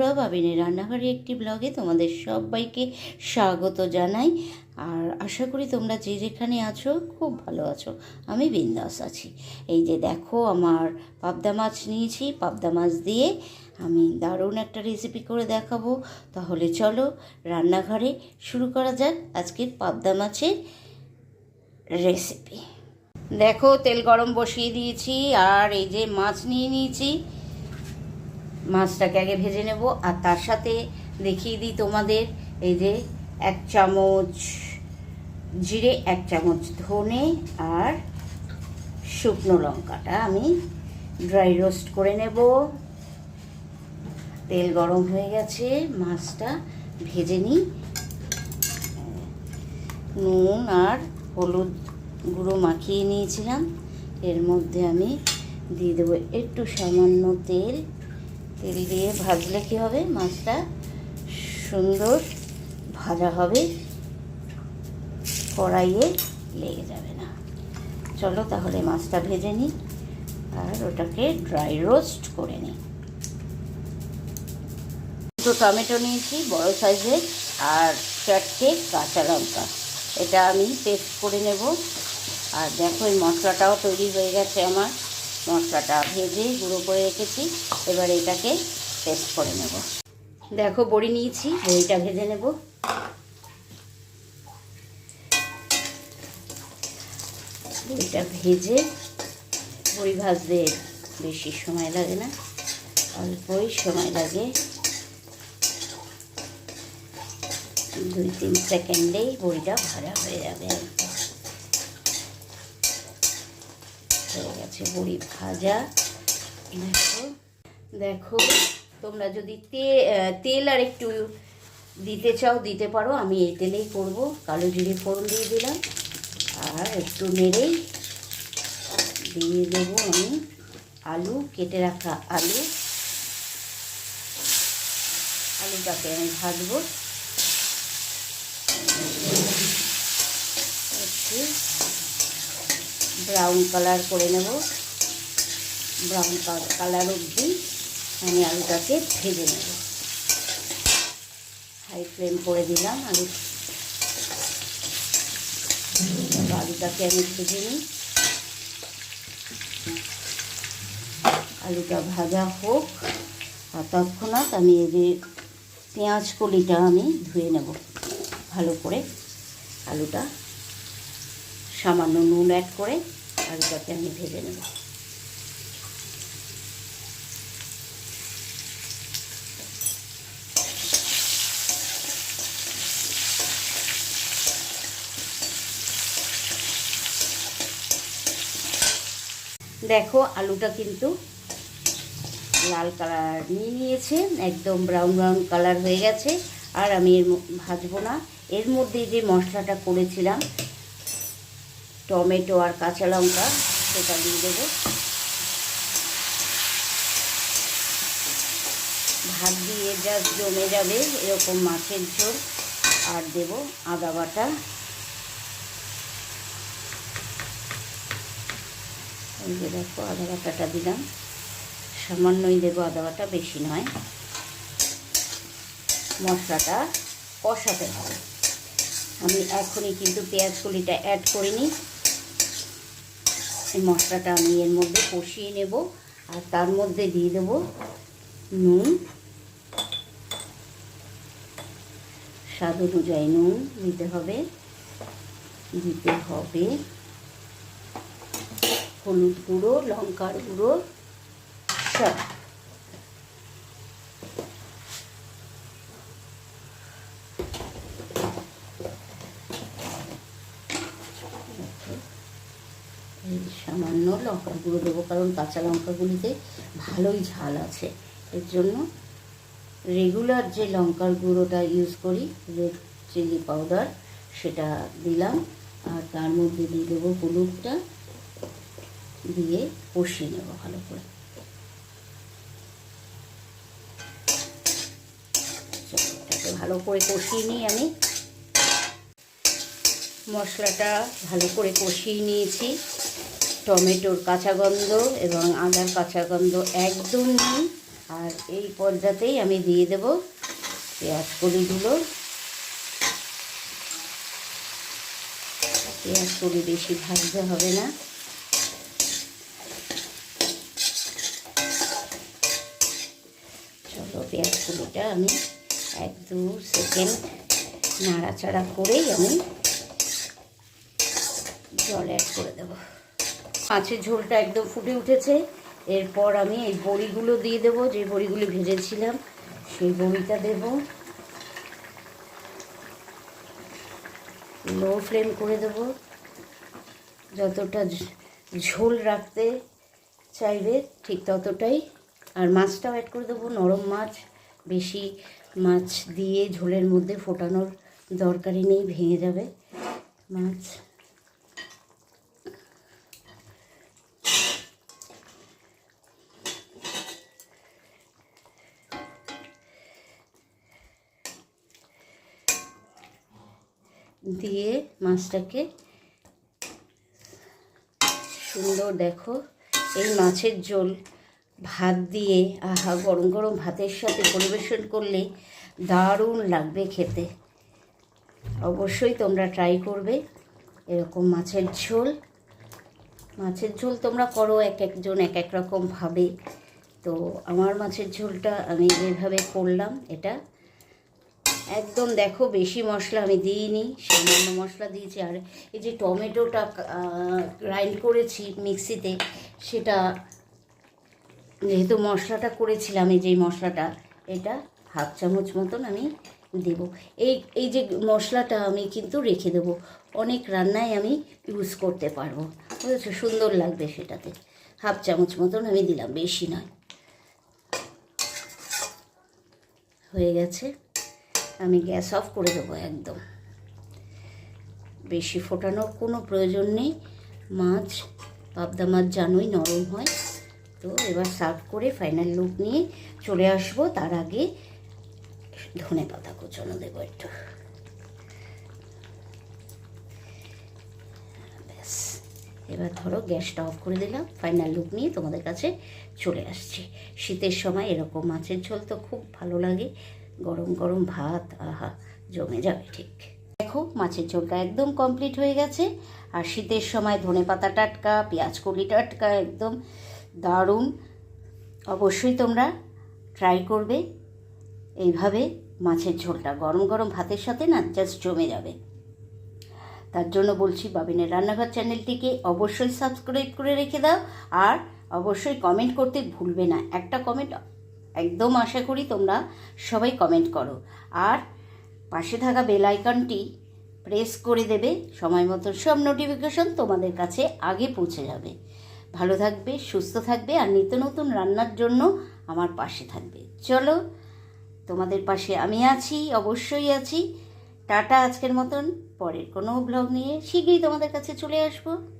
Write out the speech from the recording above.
বন্ধুরা বাবিনের রান্নাঘরে একটি ব্লগে তোমাদের সবাইকে স্বাগত জানাই। আর আশা করি তোমরা যে যেখানে আছো খুব ভালো আছো। আমি বিন্দাস আছি। এই যে দেখো আমার পাবদা মাছ নিয়েছি, পাবদা মাছ দিয়ে আমি দারুণ একটা রেসিপি করে দেখাবো। তাহলে চলো রান্নাঘরে শুরু করা যাক আজকের পাবদা মাছের রেসিপি দেখো তেল গরম বসিয়ে দিয়েছি আর এই যে মাছ নিয়ে নিয়েছি। মাছটাকে আগে ভেজে নেব আর তার সাথে দেখিয়ে দিই তোমাদের এই যে এক চামচ জিরে, এক চামচ ধনে আর শুকনো লঙ্কাটা আমি ড্রাই রোস্ট করে নেব। তেল গরম হয়ে গেছে, মাছটা ভেজে নিই। নুন আর হলুদ গুঁড়ো মাখিয়ে নিয়েছিলাম। এর মধ্যে আমি দিয়ে দেবো একটু সামান্য তেল। তেল দিয়ে ভাজলে কী হবে? মাছটা সুন্দর ভাজা হবে। কড়াইয়ে লেগে যাবে না। চলো তাহলে মাছটা ভেজে নিই আর ওটাকে ড্রাই রোস্ট করে নিই। দুটো টমেটো নিয়েছি বড় সাইজের আর চারটে কাঁচা লঙ্কা। এটা আমি পেস্ট করে নেব। আর দেখো এই মশলাটাও তৈরি হয়ে গেছে আমার। মশলাটা ভেজে গুঁড়ো করে রেখেছি। এবার এটাকে পেস্ট করে নেব। দেখো, বড়ি নিয়েছি, বড়িটা ভেজে নেব। বড়িটা ভেজে বড়ি ভাজতে বেশি সময় লাগে না, অল্পই সময় লাগে। দুই, তিন সেকেন্ডেই বড়িটা ভাজা হয়ে যাবে। একদম হয়ে গেছে বড়ি ভাজা। দেখো তোমরা যদি তেল আর একটু দিতে চাও, দিতে পারো। আমি এই তেলেই করব। কালো জিরে ফোড়ন দিয়ে দিলাম। আর একটু নেড়েই দিয়ে দেবো আমি আলু, কেটে রাখা আলু। আলুটাকে আমি ভাজবো। একটু ব্রাউন কালার করে নেব। ব্রাউন কালার অবধি আমি আলুটাকে ভেজে নেব। হাই ফ্লেম করে দিলাম আলু। আলুটাকে আমি ভেজে নিই। আলুটা ভাজা হোক আর তৎক্ষণাৎ আমি এই যে পেঁয়াজ কলিটা আমি ধুয়ে নেব। ভালো করে আলুটা সামান্য নুন অ্যাড করে আলুটাকে আমি ভেজে নেব। দেখো আলুটা কিন্তু লাল কালার নিয়ে নিয়েছে, একদম ব্রাউন ব্রাউন কালার হয়ে গেছে। আর আমি এর ভাজবো না। এর মধ্যে যে মশলাটা করেছিলাম টমেটো আর কাঁচা লঙ্কা, সেটা দিয়ে দেবো। ভাত দিয়ে যা জমে যাবে, এরকম মাছের ঝোল। আর দেব আদা বাটা। এই যে দেখো, আদা বাটাটা দিলাম। সামান্যই দেবো আদা বাটা, বেশি নয়। মশলাটা কষাতে হবে। আমি এখনই কিন্তু পেঁয়াজ কলিটা অ্যাড করিনি। এই মশলাটা আমি এর মধ্যে কষিয়ে নেব আর তার মধ্যে দিয়ে দেব নুন, স্বাদ অনুযায়ী নুন দিতে হবে দিতে হবে হলুদ গুঁড়ো, লঙ্কার গুঁড়ো, সব সামান্য লঙ্কার গুঁড়ো দেবো, কারণ কাঁচা লঙ্কাগুলিতে ভালোই ঝাল আছে। এর জন্য রেগুলার যে লঙ্কার গুঁড়োটা ইউজ করি রেড চিলি পাউডার সেটা দিলাম। আর তার মধ্যে দিয়ে দেবো হলুদটা, দিয়ে কষিয়ে নেব ভালো করে। ভালো করে কষিয়ে নিই আমি। মশলাটা ভালো করে কষিয়ে নিয়েছি। টমেটোর কাঁচা গন্ধ এবং আদার কাঁচা গন্ধ একদম নেই। আর এই পর্যাতেই আমি দিয়ে দেব পেঁয়াজ কলিগুলো। পেঁয়াজ কলি বেশি ভাজতে হবে না। চলো পেঁয়াজ কলিটা আমি এক দু সেকেন্ড নাড়াচাড়া করেই আমি জল অ্যাড করে দেবো। মাছের ঝোলটা একদম ফুটে উঠেছে। এরপর আমি এই বড়িগুলো দিয়ে দেবো, যে বড়িগুলো ভেজেছিলাম, সেই বড়িটা দেব। লো ফ্লেম করে দেব। যতটা ঝোল রাখতে চাইবে, ঠিক ততটাই। আর মাছটাও অ্যাড করে দেবো, নরম মাছ। বেশি মাছ দিয়ে ঝোলের মধ্যে ফোটানোর দরকারই নেই, ভেঙে যাবে মাছ। দিয়ে মাছটাকে সুন্দর দেখো, এই মাছের ঝোল। ভাত দিয়ে, আহা, গরম গরম ভাতের সাথে পরিবেশন করলে দারুণ লাগবে খেতে। অবশ্যই তোমরা ট্রাই করবে এরকম মাছের ঝোল। মাছের ঝোল তোমরা করো, এক একজন এক এক রকম ভাবে। তো আমার মাছের ঝোলটা আমি যেভাবে করলাম, এটা একদম দেখো বেশি মশলা আমি দিইনি, সামান্য মশলা দিয়েছি। আর এই যে টমেটোটা গ্রাইন্ড করেছি মিক্সিতে, সেটা যেহেতু মশলাটা করেছিলাম, এই যে মশলাটা, এটা হাফ চামচ মতন আমি দেব। এই এই যে মশলাটা আমি কিন্তু রেখে দেবো। অনেক রান্নায় আমি ইউজ করতে পারব। বুঝেছ? সুন্দর লাগবে সেটাতে। হাফ চামচ মতন আমি দিলাম, বেশি নয়। হয়ে গেছে। আমি গ্যাস অফ করে দেবো একদম। বেশি ফোটানোর কোনো প্রয়োজন নেই। মাছ, পাবদা মাছ জানোই নরম হয়। তো এবার সার্ভ করে ফাইনাল লুক নিয়ে চলে আসব। তার আগে ধনে পাতা কুচনো দেবো একটু। ব্যাস, এবার ধরো গ্যাসটা অফ করে দিলাম। ফাইনাল লুক নিয়ে তোমাদের কাছে চলে আসছি। শীতের সময় এরকম মাছের ঝোল তো খুব ভালো লাগে। গরম গরম ভাত, আহা, জমে যাবে ঠিক। দেখো, মাছের ঝোলটা একদম কমপ্লিট হয়ে গেছে। আর শীতের সময় ধনে পাতা টাটকা, পেঁয়াজ কলি টাটকা, একদম দারুণ। অবশ্যই তোমরা ট্রাই করবে। এইভাবে মাছের ঝোলটা গরম গরম ভাতের সাথে না জাস্ট জমে যাবে। তার জন্য বলছি, বাবিনের রান্নাঘর চ্যানেলটিকে অবশ্যই সাবস্ক্রাইব করে রেখে দাও। আর অবশ্যই কমেন্ট করতে ভুলবে না। একটা কমেন্ট একদম আশা করি তোমরা সবাই কমেন্ট করো। আর পাশে থাকা বেল আইকনটি প্রেস করে দেবে, সময় মতো সব নোটিফিকেশন তোমাদের কাছে আগে পৌঁছে যাবে। ভালো থাকবে, সুস্থ থাকবে আর নিত্য নতুন রান্নার জন্য আমার পাশে থাকবে। চলো, তোমাদের পাশে আমি আছি, অবশ্যই আছি। টাটা আজকের মতন, পরের কোনো ব্লগ নিয়ে শীঘ্রই তোমাদের কাছে চলে আসব।